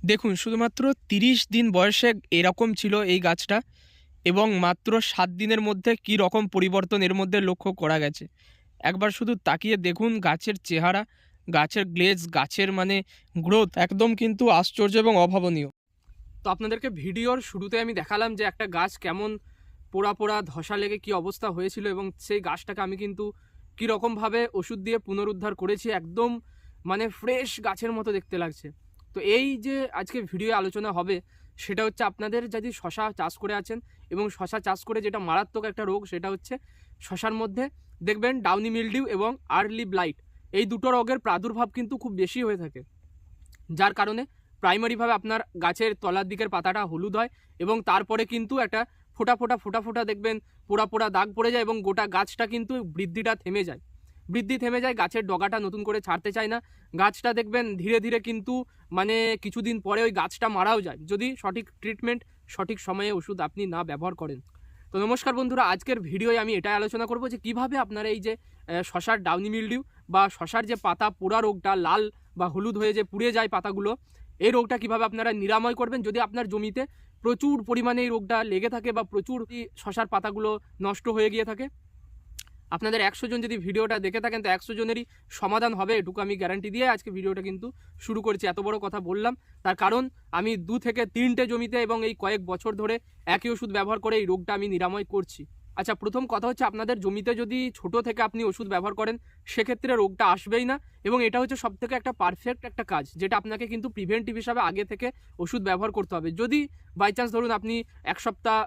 দেখুন, শুধুমাত্র তিরিশ দিন বয়সে এরকম ছিল এই গাছটা এবং মাত্র সাত দিনের মধ্যে কী রকম পরিবর্তন এর মধ্যে লক্ষ্য করা গেছে। একবার শুধু তাকিয়ে দেখুন গাছের চেহারা, গাছের গ্লেজ, গাছের মানে গ্রোথ একদম কিন্তু আশ্চর্য এবং অভাবনীয়। তো আপনাদেরকে ভিডিওর শুরুতে আমি দেখালাম যে একটা গাছ কেমন পোড়া পোড়া ধসা লেগে কি অবস্থা হয়েছিল এবং সেই গাছটাকে আমি কিন্তু কীরকমভাবে ওষুধ দিয়ে পুনরুদ্ধার করেছি, একদম মানে ফ্রেশ গাছের মতো দেখতে লাগছে। তো এই যে আজকে ভিডিও আলোচনা হবে, সেটা হচ্ছে আপনাদের যদি শশা চাষ করে আছেন এবং শশা চাষ করে যেটা মারাত্মক একটা রোগ, সেটা হচ্ছে শশার মধ্যে দেখবেন ডাউনি মিলডিউ এবং আর্লি ব্লাইট, এই দুটো রোগের প্রাদুর্ভাব কিন্তু খুব বেশি হয়ে থাকে। যার কারণে প্রাইমারিভাবে আপনার গাছের তলার দিকের পাতাটা হলুদ হয় এবং তারপরে কিন্তু একটা ফোটা ফোটা ফোটা ফোটা দেখবেন পোড়া পোড়া দাগ পড়ে যায় এবং গোটা গাছটা কিন্তু বৃদ্ধিটা থেমে যায়। বৃদ্ধি থেমে যায়, গাছের ডগাটা নতুন করে ছাড়তে চায় না। গাছটা দেখবেন ধীরে ধীরে কিন্তু মানে কিছুদিন পরে ওই গাছটা মারাও যায়। যদি সঠিক ট্রিটমেন্ট সঠিক সময়ে ওষুধ আপনি না ব্যবহার করেন। তো নমস্কার বন্ধুরা, আজকের ভিডিওয় আমি এটাই আলোচনা করব যে কীভাবে আপনারা এই যে শশার ডাউনি মিলডিউ বা শশার যে পাতা, পোড়া রোগটা লাল বা হলুদ হয়ে যে পুড়ে যায় পাতাগুলো, এই রোগটা কীভাবে আপনারা নিরাময় করবেন? যদি আপনার জমিতে প্রচুর পরিমাণে এই রোগটা লেগে থাকে বা প্রচুর শশার পাতাগুলো নষ্ট হয়ে গিয়ে থাকে আপনাদের একশো জন যদি ভিডিওটা দেখে থাকেন, তো একশো জনেরই সমাধান হবে, এটুকু আমি গ্যারান্টি দিয়ে আজকে ভিডিওটা কিন্তু শুরু করছি। এত বড় কথা বললাম। তার কারণ, আমি দু থেকে তিনটে জমিতে এবং এই কয়েক বছর ধরে একই ওষুধ ব্যবহার করে এই রোগটা আমি নিরাময় করছি। আচ্ছা প্রথম কথা হচ্ছে আপনাদের জমিতে যদি ছোট থেকে আপনি ওষুধ ব্যবহার করেন, সেক্ষেত্রে রোগটা আসবেই না এবং এটা হচ্ছে সব থেকে একটা পারফেক্ট একটা কাজ, যেটা আপনাকে কিন্তু প্রিভেন্টিভ হিসাবে আগে থেকে ওষুধ ব্যবহার করতে হবে। যদি বাই চান্স ধরুন আপনি এক সপ্তাহ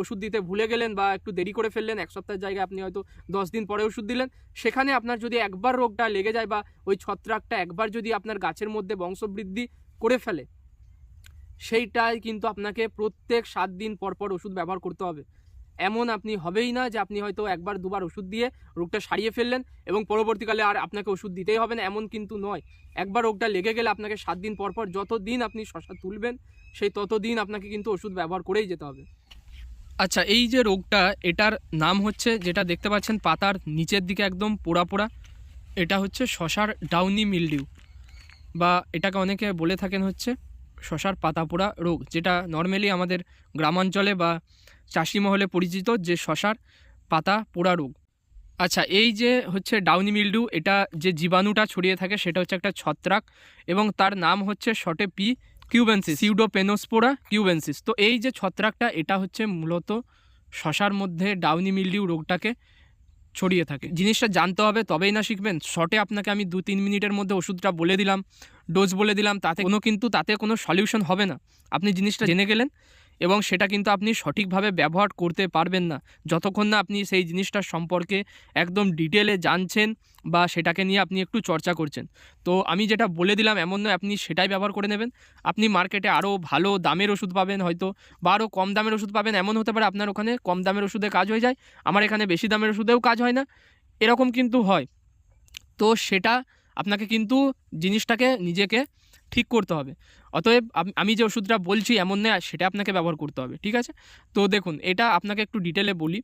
ওষুধ দিতে ভুলে গেলেন বা একটু দেরি করে ফেললেন, এক সপ্তাহের জায়গায় আপনি হয়তো দশ দিন পরে ওষুধ দিলেন, সেখানে আপনার যদি একবার রোগটা লেগে যায় বা ওই ছত্রাকটা একবার যদি আপনার গাছের মধ্যে বংশবৃদ্ধি করে ফেলে, সেইটাই কিন্তু আপনাকে প্রত্যেক সাত দিন পর পর ওষুধ ব্যবহার করতে হবে। এমন আপনি হবেই না যে আপনি হয়তো একবার, দুবার ওষুধ দিয়ে রোগটা সারিয়ে ফেললেন এবং পরবর্তীকালে আর আপনাকে ওষুধ দিতেই হবে না, এমন কিন্তু নয়। একবার রোগটা লেগে গেলে আপনাকে সাত দিন পর পর যত দিন আপনি শশা তুলবেন, সেই তত দিন আপনাকে কিন্তু ওষুধ ব্যবহার করেই যেতে হবে। আচ্ছা এই যে রোগটা, এটার নাম হচ্ছে, যেটা দেখতে পাচ্ছেন, পাতার নিচের দিকে একদম পোড়া পোড়া, এটা হচ্ছে শশার ডাউনি মিলডিউ বা এটাকে অনেকে বলে থাকেন হচ্ছে শশার পাতা পোড়া রোগ, যেটা নর্মালি আমাদের গ্রামাঞ্চলে বা চাষি মহলে পরিচিত যে শশার পাতা পোড়া রোগ। আচ্ছা এই যে হচ্ছে ডাউনি মিল্ডু, এটা যে জীবাণুটা ছড়িয়ে থাকে সেটা হচ্ছে একটা ছত্রাক এবং তার নাম হচ্ছে শর্টে পি কিউবেন্সিস, সিউডোপেনোস্পোরা কিউবেন্সিস। তো এই যে ছত্রাকটা, এটা হচ্ছে মূলত শশার মধ্যে ডাউনি মিলডিউ রোগটাকে ছড়িয়ে থাকে। জিনিসটা জানতে হবে, তবেই না শিখবেন। শর্টে আপনাকে আমি দু তিন মিনিটের মধ্যে ওষুধটা বলে দিলাম, ডোজ বলে দিলাম, তাতে কোনো কিন্তু তাতে কোনো সলিউশন হবে না। আপনি জিনিসটা জেনে গেলেন এবং সেটা কিন্তু আপনি সঠিকভাবে ব্যবহার করতে পারবেন না। যতক্ষণ না আপনি সেই জিনিসটার সম্পর্কে একদম ডিটেলে জানছেন বা সেটাকে নিয়ে আপনি একটু চর্চা করছেন। তো আমি যেটা বলে দিলাম এমন নয়, আপনি সেটাই ব্যবহার করে নেবেন। আপনি মার্কেটে আরও ভালো দামের ওষুধ পাবেন হয়তো বা আরও কম দামের ওষুধ পাবেন, এমন হতে পারে আপনার ওখানে কম দামের ওষুধে কাজ হয়ে যায়, আমার এখানে বেশি দামের ওষুধেও কাজ হয় না। এরকম কিন্তু হয়। তো সেটা আপনাকে কিন্তু জিনিসটাকে নিজেকে ঠিক করতে হবে। অতএব আমি যে ওষুধটা বলছি এমন নয়, সেটা আপনাকে ব্যবহার করতে হবে, ঠিক আছে? তো দেখুন, এটা আপনাকে একটু ডিটেলে বলি।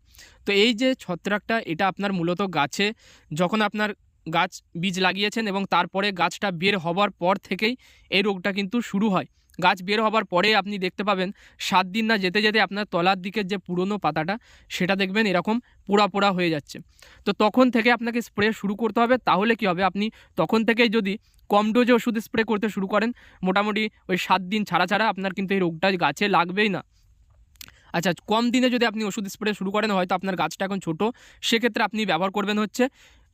তো এই যে ছত্রাকটা, এটা আপনার মূলত গাছে যখন আপনার গাছ বীজ লাগিয়েছেন এবং তারপরে গাছটা বের হবার পর থেকেই এই রোগটা কিন্তু শুরু হয়। গাছ বের হবার পরে আপনি দেখতে পাবেন, সাত দিন না যেতে যেতে আপনার তলার দিকের যে পুরনো পাতাটা, সেটা দেখবেন এরকম পোড়া পোড়া হয়ে যাচ্ছে। তো তখন থেকে আপনাকে স্প্রে শুরু করতে হবে, তাহলে কি হবে? আপনি তখন থেকেই যদি কম ডোজে ওষুধ স্প্রে করতে শুরু করেন। মোটামুটি ওই সাত দিন ছাড়া ছাড়া আপনার কিন্তু এই রোগটা গাছে লাগবেই না। আচ্ছা কম দিনে যদি আপনি ওষুধ স্প্রে শুরু করেন, হয়তো আপনার গাছটা এখন ছোটো, সেক্ষেত্রে আপনি ব্যবহার করবেন হচ্ছে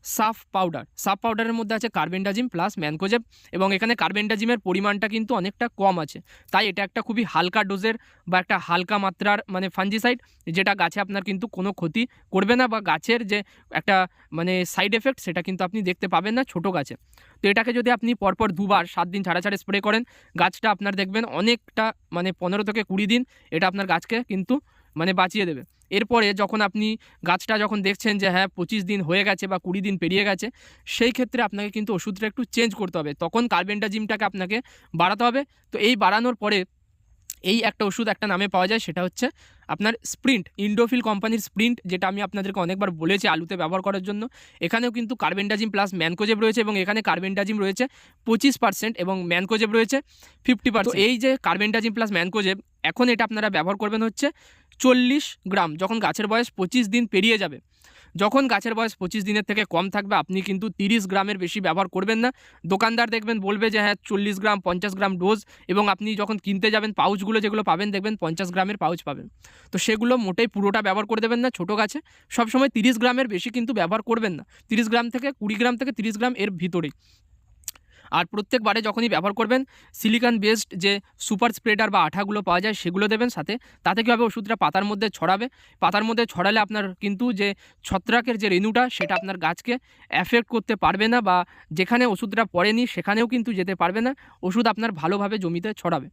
সাফ পাউডার। সাফ পাউডারের মধ্যে আছে কার্বেন্ডাজিম প্লাস ম্যানকোজেব এবং এখানে কার্বেন্ডাজিমের পরিমাণটা কিন্তু অনেকটা কম আছে। তাই এটা একটা খুবই হালকা ডোজের বা একটা হালকা মাত্রার মানে ফাঞ্জিসাইড যেটা গাছে আপনার কিন্তু কোনো ক্ষতি করবে না বা গাছের যে একটা মানে সাইড এফেক্ট সেটা কিন্তু আপনি দেখতে পাবেন না ছোট গাছে। তো এটাকে যদি আপনি পরপর দুবার সাত দিন ছাড়া ছাড়া স্প্রে করেন, গাছটা আপনার দেখবেন অনেকটা মানে পনেরো থেকে কুড়ি দিন এটা আপনার গাছকে কিন্তু মানে বাঁচিয়ে দেবে। এরপরে যখন আপনি গাছটা যখন দেখছেন যে হ্যাঁ পঁচিশ দিন হয়ে গেছে বা কুড়ি দিন পেরিয়ে গেছে, সেই ক্ষেত্রে আপনাকে কিন্তু ওষুধটা একটু চেঞ্জ করতে হবে। তখন কার্বেন্টাজিমটাকে আপনাকে বাড়াতে হবে। তো এই বাড়ানোর পরে এই একটা ওষুধ একটা নামে পাওয়া যায়, সেটা হচ্ছে আপনার স্প্রিন্ট, ইন্ডোফিল কোম্পানির স্প্রিন্ট, যেটা আমি আপনাদেরকে অনেকবার বলেছি আলুতে ব্যবহার করার জন্য। এখানেও কিন্তু কার্বেন্ডাজিম প্লাস ম্যানকোজেব রয়েছে এবং এখানে কার্বেন্ডাজিম রয়েছে পঁচিশ পার্সেন্ট এবং ম্যানকোজেব রয়েছে ফিফটি পার্সেন্ট এই যে কার্বেন্ডাজিম প্লাস ম্যানকোজেব এখন এটা আপনারা ব্যবহার করবেন হচ্ছে চল্লিশ গ্রাম, যখন গাছের বয়স পঁচিশ দিন পেরিয়ে যাবে, যখন গাছের বয়স পঁচিশ দিনের থেকে কম থাকবে, আপনি কিন্তু তিরিশ গ্রামের বেশি ব্যবহার করবেন না। দোকানদার দেখবেন বলবে যে হ্যাঁ চল্লিশ গ্রাম, পঞ্চাশ গ্রাম ডোজ এবং আপনি যখন কিনতে যাবেন পাউচগুলো যেগুলো পাবেন, দেখবেন পঞ্চাশ গ্রামের পাউচ পাবেন। তো সেগুলো মোটেই পুরোটা ব্যবহার করে দেবেন না ছোটো গাছে। সবসময় তিরিশ গ্রামের বেশি কিন্তু ব্যবহার করবেন না। তিরিশ গ্রাম থেকে কুড়ি গ্রাম থেকে তিরিশ গ্রাম এর ভিতরেই। আর প্রত্যেকবারে যখনই ব্যবহার করবেন সিলিকন বেসড যে সুপার স্প্রেডার বা আঠাগুলো পাওয়া যায় সেগুলো দেবেন সাথে। তাতে কী হবে? ওষুধটা পাতার মধ্যে ছড়াবে। পাতার মধ্যে ছড়ালে আপনার কিন্তু যে ছত্রাকের যে রেণুটা, সেটা আপনার গাছকে অ্যাফেক্ট করতে পারবে না বা যেখানে ওষুধটা পড়েনি, সেখানেও কিন্তু যেতে পারবে না। ওষুধ আপনার ভালোভাবে জমিতে ছড়াবে।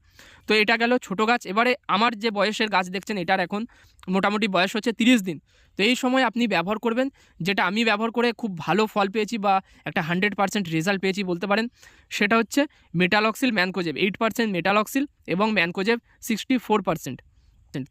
তো এটা গেল ছোট গাছ। এবারে আমার যে বয়সের গাছ দেখছেন, এটার এখন মোটামুটি বয়স হচ্ছে তিরিশ দিন। তো এই সময় আপনি ব্যবহার করবেন, যেটা আমি ব্যবহার করে খুব ভালো ফল পেয়েছি বা একটা হান্ড্রেড পার্সেন্ট রেজাল্ট পেয়েছি বলতে পারেন, সেটা হচ্ছে metalaxyl mancozeb eight percent metalaxyl এবং ম্যানকোজেব সিক্সটি ফোর পার্সেন্ট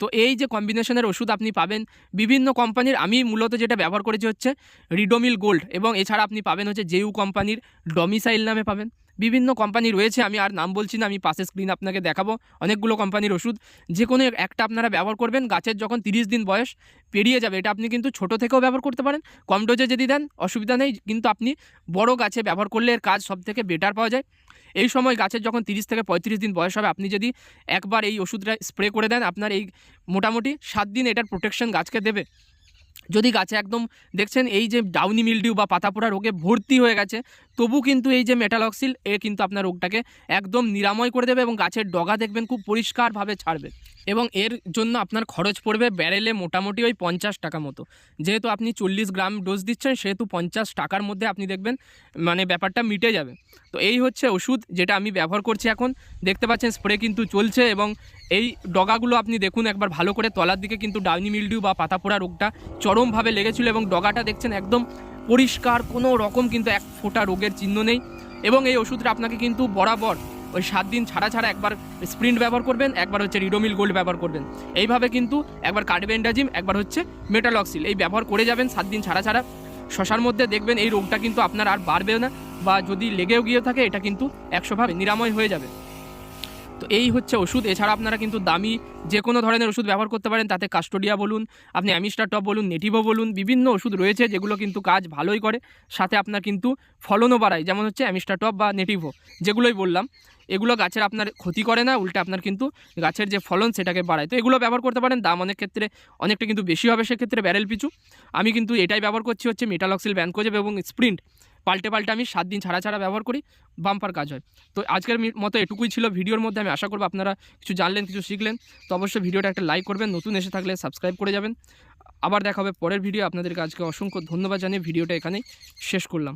তো এই যে কম্বিনেশনের ওষুধ আপনি পাবেন, বিভিন্ন কোম্পানির, আমি মূলত যেটা ব্যবহার করেছি হচ্ছে রিডোমিল গোল্ড এবং এছাড়া আপনি পাবেন হচ্ছে জেইউ কোম্পানির ডমিসাইল নামে পাবেন। বিভিন্ন কোম্পানি রয়েছে, আমি আর নাম বলছি না, আমি পাশে স্ক্রিন আপনাকে দেখাবো। অনেকগুলো কোম্পানির ওষুধ, যে কোনো একটা আপনারা ব্যবহার করবেন, গাছের যখন তিরিশ দিন বয়স, পেরিয়ে যাবে, এটা আপনি কিন্তু ছোট থেকেও ব্যবহার করতে পারেন। কম ডোজে যদি দেন, অসুবিধা নেই, কিন্তু আপনি বড় গাছে ব্যবহার করলে এর কাজ সব থেকে বেটার পাওয়া যায়। এই সময় গাছের যখন তিরিশ থেকে পঁয়ত্রিশ দিন বয়স হবে, আপনি যদি একবার এই ওষুধটা স্প্রে করে দেন, আপনার এই মোটামুটি সাত দিন এটার প্রোটেকশন গাছকে দেবে। যদি গাছে একদম দেখছেন এই যে ডাউনি মিলডিউ বা পাতাপোড়া রোগে ভর্তি হয়ে গেছে, তবু কিন্তু এই যে মেটালক্সিল এ কিন্তু আপনার রোগটাকে একদম নিরাময় করে দেবে এবং গাছের ডগা দেখবেন, খুব পরিষ্কারভাবে ছাড়বে। এবং এর জন্য আপনার খরচ পড়বে ব্যারেলে মোটামুটি ওই পঞ্চাশ টাকা মতো। যেহেতু আপনি চল্লিশ গ্রাম ডোজ দিচ্ছেন, সেহেতু পঞ্চাশ টাকার মধ্যে আপনি দেখবেন মানে ব্যাপারটা মিটে যাবে। তো এই হচ্ছে ওষুধ যেটা আমি ব্যবহার করছি এখন। দেখতে পাচ্ছেন স্প্রে কিন্তু চলছে এবং এই ডগাগুলো আপনি দেখুন একবার ভালো করে, তলার দিকে কিন্তু ডাউনি মিলডিউ বা পাতা পোড়া রোগটা চরমভাবে লেগেছিল এবং ডগাটা দেখছেন একদম পরিষ্কার, কোনো রকম কিন্তু এক ফোঁটা রোগের চিহ্ন নেই। এবং এই ওষুধটা আপনাকে কিন্তু বরাবর ওই সাত দিন ছাড়া ছাড়া একবার স্প্রিন্ট ব্যবহার করবেন, একবার হচ্ছে রিডোমিল গোল্ড ব্যবহার করবেন। এইভাবে কিন্তু একবার কার্বেন্ডাজিম, একবার হচ্ছে মেটালক্সিল, এই ব্যবহার করে যাবেন সাত দিন ছাড়া ছাড়া। শশার মধ্যে দেখবেন এই রোগটা কিন্তু আপনার আর বাড়বেও না, বা যদি লেগেও গিয়ে থাকে, এটা কিন্তু একশোভাবে নিরাময় হয়ে যাবে। তো এই হচ্ছে ওষুধ। এছাড়া আপনারা কিন্তু দামি যে কোনো ধরনের ওষুধ ব্যবহার করতে পারেন। তাতে কাস্টোডিয়া বলুন, আপনি অ্যামিস্টার টপ বলুন, নেটিভো বলুন, বিভিন্ন ওষুধ রয়েছে যেগুলো কিন্তু কাজ ভালোই করে। সাথে আপনার কিন্তু ফলনও বাড়ায়, যেমন হচ্ছে অ্যামিস্টার টপ বা নেটিভো, যেগুলোই বললাম। এগুলো গাছের আপনার ক্ষতি করে না, উল্টে আপনার কিন্তু গাছের যে ফলন সেটাকে বাড়ায়। তো এগুলো ব্যবহার করতে পারেন, দাম অনেক ক্ষেত্রে, অনেকটা কিন্তু বেশি হবে সেক্ষেত্রে ব্যারেল পিছু আমি কিন্তু এটাই ব্যবহার করছি হচ্ছে মেটালক্সিল ব্যানকোজেব এবং স্প্রিন্ট। পাল্টে পাল্টে আমি সাত দিন ছাড়া ছাড়া ব্যবহার করি বাম্পার কাজ হয়। তো আজকের মতো এটুকুই ছিল ভিডিওর মধ্যে, আমি আশা করব আপনারা কিছু জানলেন, কিছু শিখলেন। তো অবশ্যই ভিডিওটা একটা লাইক করবেন, নতুন এসে থাকলে সাবস্ক্রাইব করে যাবেন। আবার দেখা হবে পরের ভিডিও আপনাদেরকে আজকে অসংখ্য ধন্যবাদ জানিয়ে ভিডিওটা এখানেই শেষ করলাম।